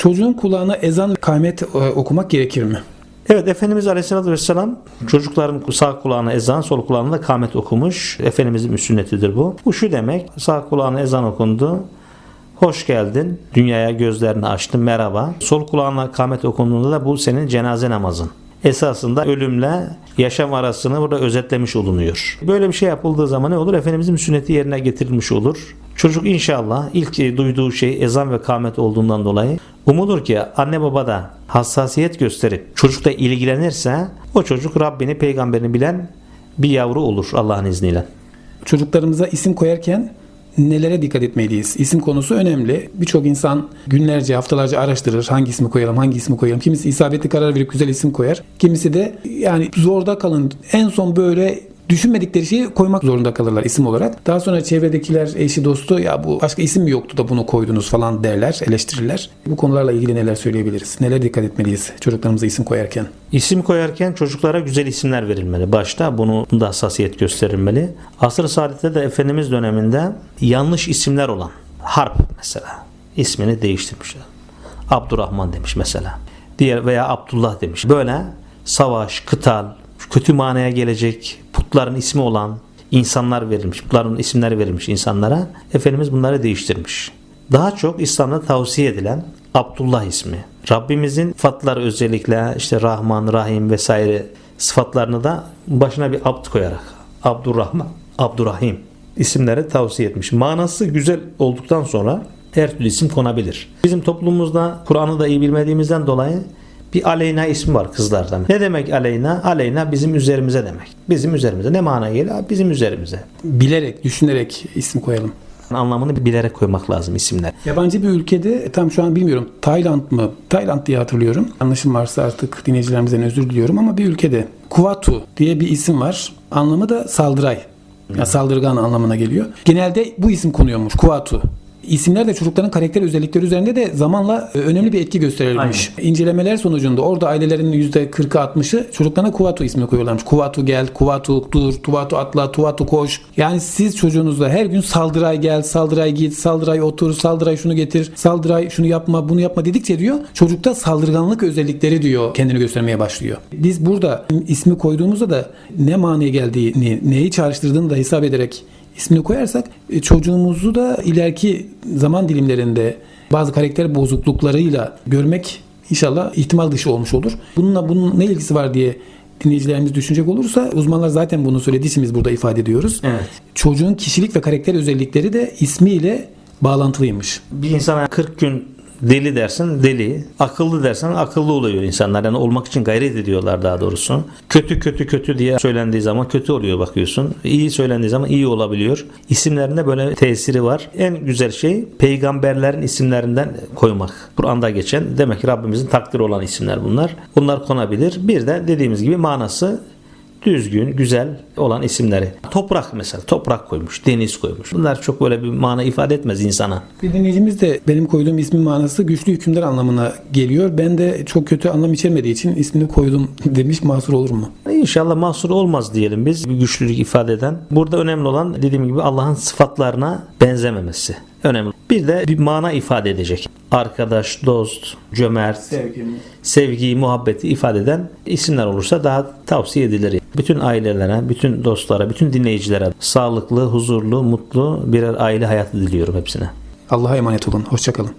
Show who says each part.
Speaker 1: Çocuğun kulağına ezan ve kâmet e, okumak gerekir mi?
Speaker 2: Evet Efendimiz Aleyhisselatü Vesselam çocukların sağ kulağına ezan, sol kulağına da kamet okumuş. Efendimizin sünnetidir bu. Bu şu demek, sağ kulağına ezan okundu. Hoş geldin, dünyaya gözlerini açtın, merhaba. Sol kulağına kamet okunduğunda da bu senin cenaze namazın. Esasında ölümle yaşam arasını burada özetlemiş olunuyor. Böyle bir şey yapıldığı zaman ne olur? Efendimizin sünneti yerine getirilmiş olur. Çocuk inşallah ilk duyduğu şey ezan ve kamet olduğundan dolayı umulur ki anne baba da hassasiyet gösterip çocukla ilgilenirse o çocuk Rabbini peygamberini bilen bir yavru olur Allah'ın izniyle.
Speaker 1: Çocuklarımıza isim koyarken nelere dikkat etmeliyiz? İsim konusu önemli. Birçok insan günlerce, haftalarca araştırır. Hangi ismi koyalım, hangi ismi koyalım. Kimisi isabetli karar verip güzel isim koyar. Kimisi de yani zorda kalın. En son böyle düşünmedikleri şeyi koymak zorunda kalırlar isim olarak. Daha sonra çevredekiler, eşi, dostu ya bu başka isim mi yoktu da bunu koydunuz falan derler, eleştirirler. Bu konularla ilgili neler söyleyebiliriz? Neler dikkat etmeliyiz çocuklarımıza isim koyarken?
Speaker 2: İsim koyarken çocuklara güzel isimler verilmeli. Başta bunu da hassasiyet gösterilmeli. Asr-ı Saadet'te de Efendimiz döneminde yanlış isimler olan Harp mesela ismini değiştirmişler. Abdurrahman demiş mesela. Diğer veya Abdullah demiş. Böyle savaş, kıtal, kötü manaya gelecek putların ismi olan insanlar verilmiş. Putların isimleri verilmiş insanlara. Efendimiz bunları değiştirmiş. Daha çok İslam'da tavsiye edilen Abdullah ismi. Rabbimizin sıfatları özellikle işte Rahman, Rahim vesaire sıfatlarını da başına bir abd koyarak Abdurrahman, Abdurrahim isimleri tavsiye etmiş. Manası güzel olduktan sonra her türlü isim konabilir. Bizim toplumumuzda Kur'an'ı da iyi bilmediğimizden dolayı bir Aleyna ismi var kızlardan. Ne demek Aleyna? Aleyna bizim üzerimize demek. Bizim üzerimize. Ne mana geliyor? Bizim üzerimize.
Speaker 1: Bilerek, düşünerek isim koyalım.
Speaker 2: Anlamını bilerek koymak lazım isimler.
Speaker 1: Yabancı bir ülkede tam şu an bilmiyorum Tayland mı? Tayland diye hatırlıyorum. Anlaşım varsa artık dinleyicilerimizden özür diliyorum ama bir ülkede Kuvatu diye bir isim var. Anlamı da saldıray. Ya saldırgan anlamına geliyor. Genelde bu isim konuyormuş Kuvatu. İsimler de çocukların karakter özellikleri üzerinde de zamanla e, önemli bir etki gösterilmiş. İncelemeler sonucunda orada ailelerin %40'ı 60'ı çocuklarına Kuvatu ismini koyuyorlarmış. Kuvatu gel, Kuvatu dur, Tuvatu atla, Tuvatu koş. Yani siz çocuğunuzla her gün saldıray gel, saldıray git, saldıray otur, saldıray şunu getir, saldıray şunu yapma, bunu yapma dedikçe diyor çocukta saldırganlık özellikleri diyor kendini göstermeye başlıyor. Biz burada ismi koyduğumuzda da ne manaya geldiğini, neyi çağrıştırdığını da hesap ederek ismini koyarsak e, çocuğumuzu da ileriki zaman dilimlerinde bazı karakter bozukluklarıyla görmek inşallah ihtimal dışı olmuş olur. Bununla bunun ne ilgisi var diye dinleyicilerimiz düşünecek olursa uzmanlar zaten bunu söylediği için biz burada ifade ediyoruz.
Speaker 2: Evet.
Speaker 1: Çocuğun kişilik ve karakter özellikleri de ismiyle bağlantılıymış.
Speaker 2: Bir insana 40 gün deli dersin deli, akıllı dersen akıllı oluyor insanlar. Yani olmak için gayret ediyorlar daha doğrusu. Kötü kötü kötü diye söylendiği zaman kötü oluyor bakıyorsun. İyi söylendiği zaman iyi olabiliyor. İsimlerinde böyle tesiri var. En güzel şey peygamberlerin isimlerinden koymak. Kur'an'da geçen demek ki Rabbimizin takdiri olan isimler bunlar. Bunlar konabilir. Bir de dediğimiz gibi manası düzgün, güzel olan isimleri. Toprak mesela. Toprak koymuş, deniz koymuş. Bunlar çok böyle bir mana ifade etmez insana.
Speaker 1: Bir dinleyicimiz de benim koyduğum ismin manası güçlü hükümdar anlamına geliyor. Ben de çok kötü anlam içermediği için ismini koydum demiş mahsur olur mu?
Speaker 2: İnşallah mahsur olmaz diyelim biz bir güçlülük ifade eden. Burada önemli olan dediğim gibi Allah'ın sıfatlarına benzememesi. Önemli. Bir de bir mana ifade edecek. Arkadaş, dost, cömert,
Speaker 1: Sevgimi.
Speaker 2: sevgiyi, muhabbeti ifade eden isimler olursa daha tavsiye edilir. Bütün ailelere, bütün dostlara, bütün dinleyicilere sağlıklı, huzurlu, mutlu birer aile hayatı diliyorum hepsine.
Speaker 1: Allah'a emanet olun. Hoşçakalın.